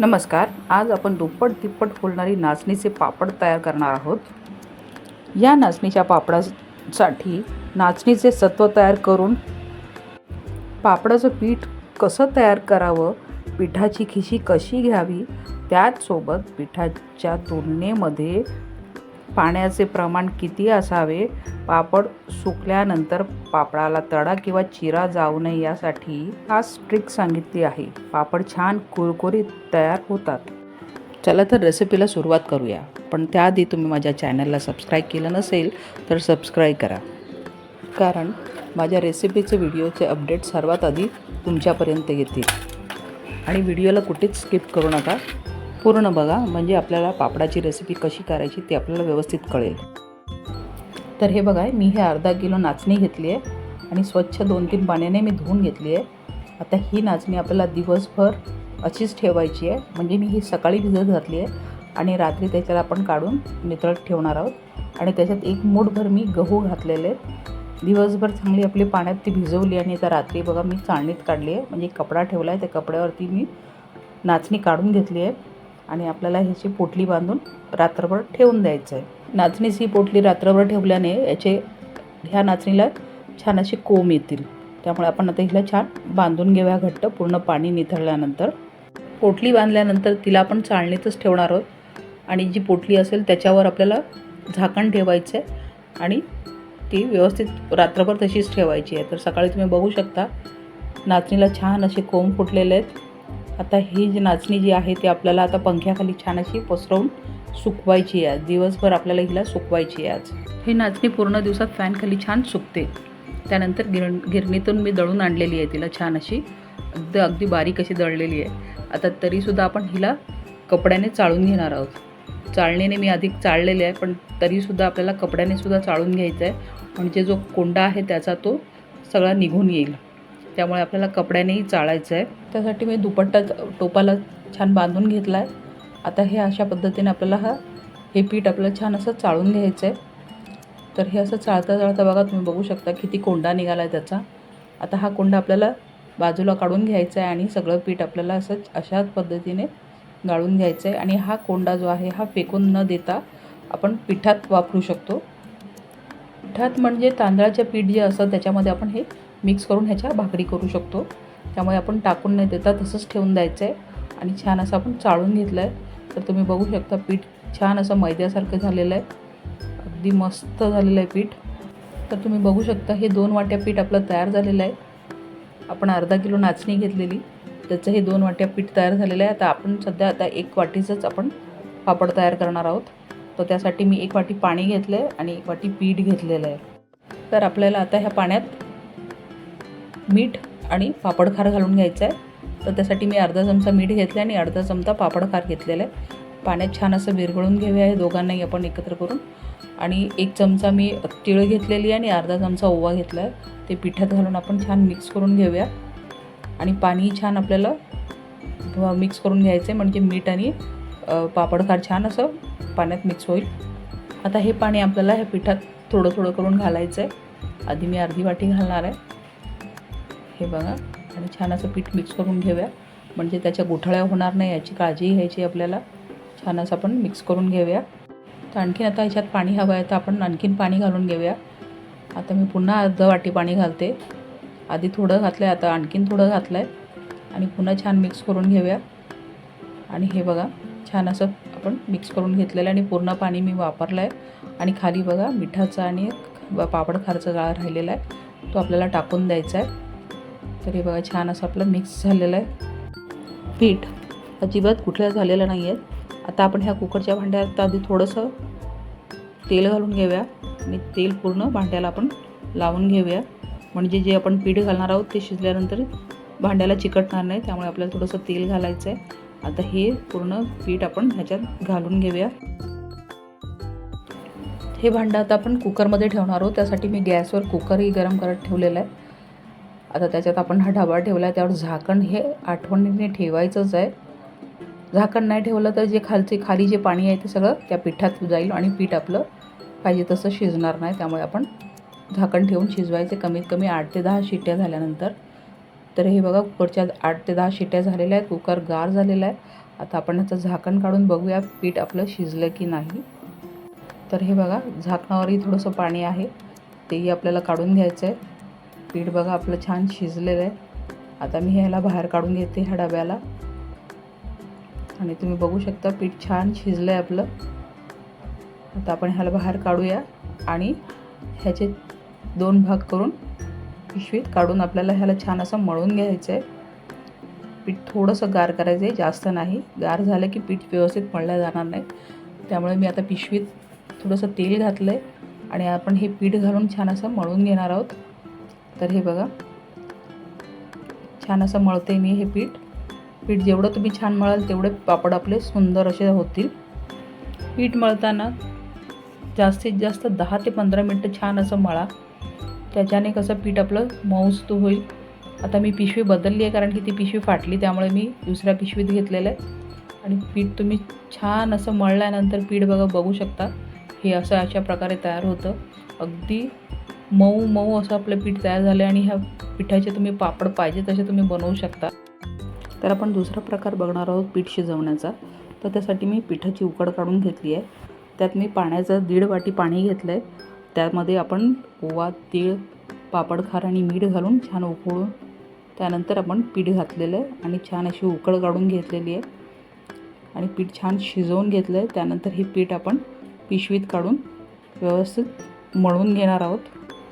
नमस्कार. आज आपण दुप्पट तिप्पट फुलणारी नाचणीचे पापड तयार करणार आहोत. या नाचणीच्या पापडासाठी नाचणीचे सत्व तयार करून पापडाचं पीठ कसं तयार करावं पिठाची खिशी कशी घ्यावी त्याचसोबत पिठाच्या तुलनेमध्ये पाण्याचे प्रमाण किती असावे? पापड सुकल्यानंतर पापडाला तडा किंवा चिरा जाऊ नये यासाठी खास ट्रिक सांगितली आहे. पापड छान कुरकुरीत तयार होतात. चला तर रेसिपीला सुरुवात करूया. पण त्याआधी तुम्ही माझ्या चॅनलला सबस्क्राईब केलं नसेल तर सबस्क्राईब करा. कारण माझ्या रेसिपीचे व्हिडिओचे अपडेट सर्वात आधी तुमच्यापर्यंत येतील. आणि व्हिडिओला कुठेच स्किप करू नका. पूर्ण बघा म्हणजे आपल्याला पापडाची रेसिपी कशी करायची ती आपल्याला व्यवस्थित कळेल. तर हे बघा मी हे अर्धा किलो नाचणी घेतली आहे आणि स्वच्छ दोन तीन पाण्याने मी धुवून घेतली आहे. आता ही नाचणी आपल्याला दिवसभर अशीच ठेवायची आहे. म्हणजे मी ही सकाळी भिजत घातली आहे आणि रात्री त्याच्यात आपण काढून नितळत ठेवणार आहोत. आणि त्याच्यात एक मूठभर मी गहू घातलेले दिवसभर चांगली आपली पाण्यात ती भिजवली आणि आता रात्री बघा मी चाळणीत काढली आहे. म्हणजे कपडा ठेवला आहे त्या कपड्यावरती मी नाचणी काढून घेतली आहे. आणि आपल्याला ह्याची पोटली बांधून रात्रभर ठेवून द्यायचं आहे नाचणीची पोटली रात्रभर ठेवल्याने याचे ह्या नाचणीला छान असे कोंब येतील. त्यामुळे आपण आता हिला छान बांधून घेऊया घट्ट पूर्ण पाणी निथळल्यानंतर. पोटली बांधल्यानंतर तिला आपण चाळणीतच ठेवणार आहोत. आणि जी पोटली असेल त्याच्यावर आपल्याला झाकण ठेवायचं आहे आणि ती व्यवस्थित रात्रभर तशीच ठेवायची आहे. तर सकाळी तुम्ही बघू शकता नाचणीला छान असे कोंब फुटलेले आहेत. आता ही जी नाचणी जी आहे ती आपल्याला आता पंख्याखाली छान अशी पसरवून सुकवायची आहे. दिवसभर आपल्याला हिला सुकवायची आहे आज. ही नाचणी पूर्ण दिवसात फॅनखाली छान सुकते. त्यानंतर गिर गिरणीतून मी दळून आणलेली आहे तिला छान अशी. अगदी अगदी बारीक अशी दळलेली आहे. आता तरीसुद्धा आपण हिला कपड्याने चाळून घेणार आहोत. चाळणीने मी अधिक चाळलेले आहे पण तरीसुद्धा आपल्याला कपड्याने सुद्धा चाळून घ्यायचं आहे म्हणजे जो कोंडा आहे त्याचा तो सगळा निघून येईल. त्यामुळे आपल्याला कपड्यानेही चाळायचं आहे त्यासाठी मी दुपट्टा टोपाला छान बांधून घेतला आहे आता हे अशा पद्धतीने आपल्याला हा हे पीठ आपल्याला छान असं चाळून घ्यायचं आहे तर हे असं चाळता चाळता बघा तुम्ही बघू शकता किती कोंडा निघाला आहे त्याचा. आता हा कोंडा आपल्याला बाजूला काढून घ्यायचा आहे आणि सगळं पीठ आपल्याला असं अशाच पद्धतीने गाळून घ्यायचं आहे आणि हा कोंडा जो आहे हा फेकून न देता आपण पिठात वापरू शकतो. पिठात म्हणजे तांदळाचं पीठ जे असतं त्याच्यामध्ये आपण हे मिक्स करून ह्याच्या भाकरी करू शकतो. त्यामुळे आपण टाकून नाही देता तसंच ठेवून द्यायचं आहे आणि छान असं आपण चाळून घेतलं आहे तर तुम्ही बघू शकता पीठ छान असं मैद्यासारखं झालेलं आहे अगदी मस्त झालेलं आहे पीठ. तर तुम्ही बघू शकता हे दोन वाट्या पीठ आपलं तयार झालेलं आहे आपण अर्धा किलो नाचणी घेतलेली. त्याचं हे दोन वाट्या पीठ तयार झालेलं आहे आता आपण सध्या आता एक वाटीचंच आपण पापड तयार करणार आहोत. तर त्यासाठी मी एक वाटी पाणी घेतलं आहे आणि एक वाटी पीठ घेतलेलं आहे तर आपल्याला आता ह्या पाण्यात मीठ आणि पापडखार घालून घ्यायचं आहे तर त्यासाठी मी अर्धा चमचा मीठ घेतलं आणि अर्धा चमचा पापडखार घेतलेला आहे पाण्यात छान असं विरघळून घेऊया हे दोघांनाही आपण एकत्र करून. आणि एक चमचा मी तिळ घेतलेली आहे आणि अर्धा चमचा ओवा घेतला आहे ते पिठात घालून आपण छान मिक्स करून घेऊया. आणि पाणी छान आपल्याला मिक्स करून घ्यायचं आहे म्हणजे मीठ आणि पापडखार छान असं पाण्यात मिक्स होईल. आता हे पाणी आपल्याला ह्या पिठात थोडं थोडं करून घालायचं आहे आधी मी अर्धी वाटी घालणार आहे. हे बघा. आणि छान असं पीठ मिक्स करून घेऊया. म्हणजे त्याच्या गुठळ्या होणार नाही याची काळजी घ्यायची आपल्याला. छान असं आपण मिक्स करून घेऊया. तर आणखीन आता ह्याच्यात पाणी हवं आहे तर आपण आणखीन पाणी घालून घेऊया. आता मी पुन्हा अर्ध वाटी पाणी घालते. आधी थोडं घातलं आहे आता आणखीन थोडं घातलं आहे आणि पुन्हा छान मिक्स करून घेऊया. आणि हे बघा छान असं आपण मिक्स करून घेतलेलं आहे आणि पूर्ण पाणी मी वापरलं आहे आणि खाली बघा मिठाचा आणि पापड खारचा गाळा राहिलेला आहे. तो आपल्याला टाकून द्यायचा आहे. तर हे बघा छान असं आपलं मिक्स झालेलं आहे. पीठ अजिबात कुठल्या झालेलं नाही आहे आता आपण ह्या कुकरच्या भांड्यात आधी थोडंसं तेल घालून घेऊया. आणि तेल पूर्ण भांड्याला आपण लावून घेऊया. म्हणजे जे आपण पीठ घालणार आहोत ते शिजल्यानंतर भांड्याला चिकटणार नाही त्यामुळे आपल्याला थोडंसं तेल घालायचं आहे. आता हे पूर्ण पीठ आपण ह्याच्यात घालून घेऊया. हे भांडं आता आपण कुकरमध्ये ठेवणार आहोत. त्यासाठी मी गॅसवर कुकरही गरम करत ठेवलेलं आहे. आता त्याच्यात आपण हा ढाबा ठेवला आहे त्यावर झाकण हे आठवणीने ठेवायचंच आहे. झाकण नाही ठेवलं तर जे खालचे खाली जे पाणी आहे ते सगळं त्या पिठात जाईल आणि पीठ आपलं पाहिजे तसं शिजणार नाही. त्यामुळे आपण झाकण ठेवून शिजवायचे. कमीत कमी आठ ते दहा शिट्ट्या झाल्यानंतर. तर हे बघा कुकरच्या आठ ते दहा शिट्ट्या झालेल्या आहेत. कुकर गार झालेला आहे. आता आपण याचं झाकण काढून बघूया पीठ आपलं शिजलं की नाही. तर हे बघा झाकणावरही थोडंसं पाणी आहे. तेही आपल्याला काढून घ्यायचं आहे. पीठ बघा आपलं छान शिजलेलं आहे. आता मी ह्याला बाहेर काढून घेते ह्या डब्याला. आणि तुम्ही बघू शकता पीठ छान शिजलं आहे आपलं. आता आपण ह्याला बाहेर काढूया आणि ह्याचे दोन भाग करून पिशवीत काढून आपल्याला ह्याला छान असं मळून घ्यायचं आहे पीठ थोडंसं गार करायचं आहे जास्त नाही. गार झालं की पीठ व्यवस्थित मळलं जाणार नाही. त्यामुळे मी आता पिशवीत थोडंसं तेल घातलं आहे आणि आपण हे पीठ घालून छान असं मळून घेणार आहोत. तर हे बघा. छान असं मळते मी हे पीठ. पीठ जेवढं तुम्ही छान मळाल तेवढे पापड आपले सुंदर असे होतील. पीठ मळताना जास्तीत जास्त दहा ते पंधरा मिनटं छान असं मळा. त्याच्याने कसं पीठ आपलं मऊस्तू होईल. आता मी पिशवी बदलली आहे कारण की ती पिशवी फाटली त्यामुळे मी दुसऱ्या पिशवीत घेतलेलं आहे. आणि पीठ तुम्ही छान असं मळल्यानंतर पीठ बघा बघू शकता. हे असं अशा प्रकारे तयार होतं. अगदी मऊ मऊ असं आपलं पीठ तयार झालं आणि ह्या पिठाचे तुम्ही पापड पाहिजे तसे तुम्ही बनवू शकता. तर आपण दुसरा प्रकार बघणार आहोत पीठ शिजवण्याचा. तर त्यासाठी मी पिठाची उकड काढून घेतली आहे. त्यात मी पाण्याचं दीड वाटी पाणी घेतलं आहे त्यामध्ये आपण ओवा तीळ पापड खार आणि मीठ घालून छान उकळून त्यानंतर आपण पीठ घातलेलं आहे आणि छान अशी उकळ काढून घेतलेली आहे. आणि पीठ छान शिजवून घेतलं आहे त्यानंतर हे पीठ आपण पिशवीत काढून व्यवस्थित मळून घेणार आहोत.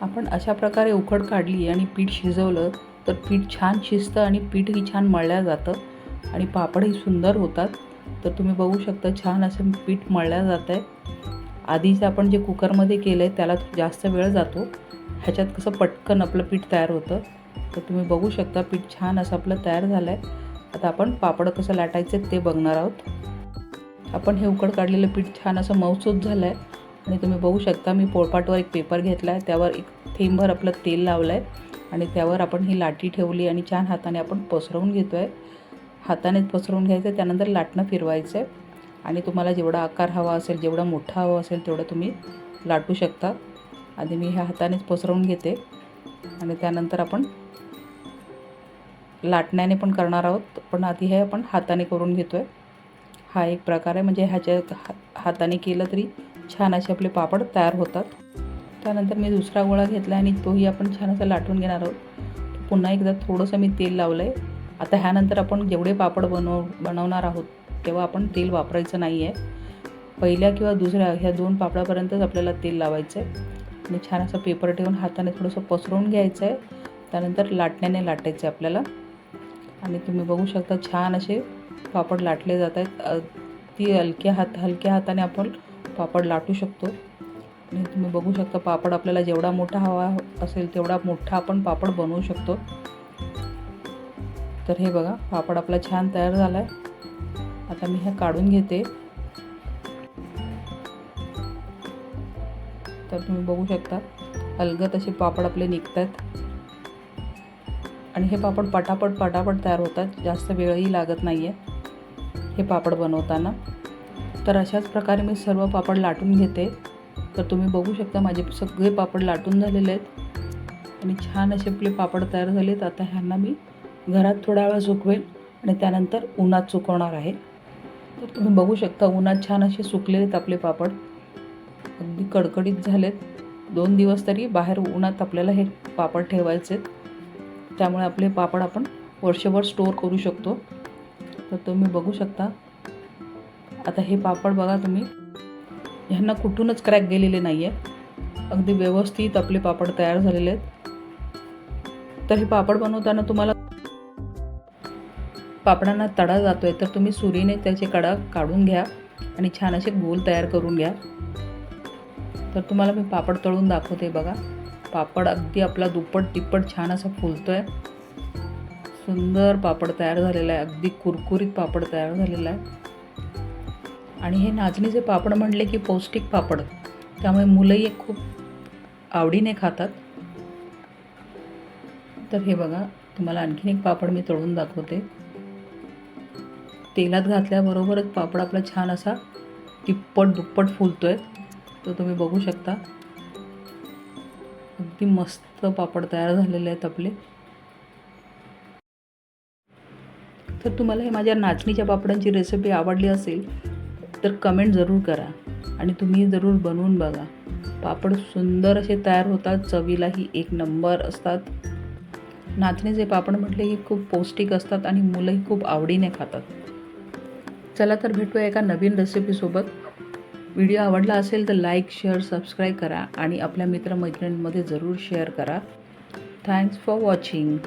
आपण अशा प्रकारे उकड काढली आणि पीठ शिजवलं तर पीठ छान शिजतं आणि पीठही छान मळल्या जातं आणि पापडही सुंदर होतात. तर तुम्ही बघू शकता छान असं पीठ मळल्या जात आहे आधीच आपण जे कुकरमध्ये केलं आहे त्याला जास्त वेळ जातो. ह्याच्यात कसं पटकन आपलं पीठ तयार होतं. तर तुम्ही बघू शकता पीठ छान असं आपलं तयार झालं आहे आता आपण पापड कसं लाटायचं ते बघणार आहोत. आपण हे उकड काढलेलं पीठ छान असं मऊसूत झालं आहे आणि तुम्ही बघू शकता मी पोळपाटवर एक पेपर घेतला आहे त्यावर एक थेंबभर आपलं तेल लावलं आहे आणि त्यावर आपण ही लाटी ठेवली आणि छान हाताने आपण पसरवून घेतो आहे हातानेच पसरवून घ्यायचं आहे त्यानंतर लाटणं फिरवायचं आहे आणि तुम्हाला जेवढा आकार हवा असेल जेवढा मोठा हवा असेल तेवढं तुम्ही लाटू शकता. आधी मी ह्या हातानेच पसरवून घेते आणि त्यानंतर आपण लाटण्याने पण करणार आहोत पण आधी हे आपण हाताने करून घेतो आहे हा एक प्रकार आहे म्हणजे ह्याच्या हा हाताने केलं तरी छान असे आपले पापड तयार होतात. त्यानंतर मी दुसरा गोळा घेतला आणि तोही आपण छान असा लाटून घेणार आहोत. पुन्हा एकदा थोडंसं मी तेल लावलं आहे आता ह्यानंतर आपण जेवढे पापड बनव बनवणार आहोत तेव्हा आपण तेल वापरायचं नाही आहे पहिल्या किंवा दुसऱ्या ह्या दोन पापडापर्यंतच आपल्याला तेल लावायचं आहे आणि छान असं पेपर ठेवून हाताने थोडंसं पसरवून घ्यायचं आहे त्यानंतर लाटण्याने लाटायचं आहे आपल्याला. आणि तुम्ही बघू शकता छान असे पापड लाटले जात आहेत ती हलक्या हात हलक्या हाताने आपण पापड लाटू शकतो. आणि तुम्ही बघू शकता पापड आपल्याला जेवढा मोठा हवा असेल तेवढा मोठा आपण पापड बनवू शकतो. तर हे बघा पापड आपला छान तयार झाला आहे आता मी हे काढून घेते. तर तुम्ही बघू शकता अलगत असे पापड आपले निघत आहेत आणि हे पापड पटापट पटापट तयार होतात. जास्त वेळही लागत नाही आहे हे पापड बनवताना. तर अशाच प्रकारे मी सर्व पापड लाटून घेते. तर तुम्ही बघू शकता माझे सगळे पापड लाटून झालेले आहेत. आणि छान असे आपले पापड तयार झालेत. आता ह्यांना मी घरात थोडा वेळ सुकवेल आणि त्यानंतर उन्हात सुकवणार आहे. तर तुम्ही बघू शकता उन्हात छान असे सुकलेले आहेत आपले पापड. अगदी कडकडीत झालेत. दोन दिवस तरी बाहेर उन्हात आपल्याला हे पापड ठेवायचे आहेत. त्यामुळे आपले पापड आपण वर्षभर स्टोअर करू शकतो. तर तुम्ही बघू शकता आता हे पापड बघा तुम्ही. ह्यांना कुठूनच क्रॅक गेलेले नाही आहे अगदी व्यवस्थित आपले पापड तयार झालेले आहेत. तर हे पापड बनवताना तुम्हाला पापडांना तडा जातो आहे तर तुम्ही सुरीने त्याचे कडा काढून घ्या आणि छान असे गोल तयार करून घ्या. तर तुम्हाला मी पापड तळून दाखवते बघा. पापड अगदी आपला दुप्पट तिप्पट छान असा फुलतो आहे सुंदर पापड तयार झालेला आहे. अगदी कुरकुरीत पापड तयार झालेला आहे. आणि हे नाचणीचे पापड म्हणले की पौष्टिक पापड. त्यामुळे मुलंही खूप आवडीने खातात. तर हे बघा तुम्हाला आणखीन एक पापड मी तळून दाखवते. तेलात घातल्याबरोबरच पापड आपला छान असा तिप्पट दुप्पट फुलतो आहे तो तुम्ही बघू शकता. अगदी मस्त पापड तयार झालेले आहेत आपले. तर तुम्हाला हे माझ्या नाचणीच्या पापडांची रेसिपी आवडली असेल तर कमेंट जरूर करा आणि तुम्ही जरूर बनवून बघा. पापड सुंदर असे तयार होतात चवीलाही एक नंबर असतात. नाचणीचे पापड म्हटले की खूप पौष्टिक असतात आणि मुलंही खूप आवडीने खातात. चला तर भेटूया एका नवीन रेसिपीसोबत व्हिडिओ आवडला असेल तर लाईक शेअर सबस्क्राईब करा आणि आपल्या मित्रमैत्रिणींमध्ये जरूर शेअर करा. Thanks for watching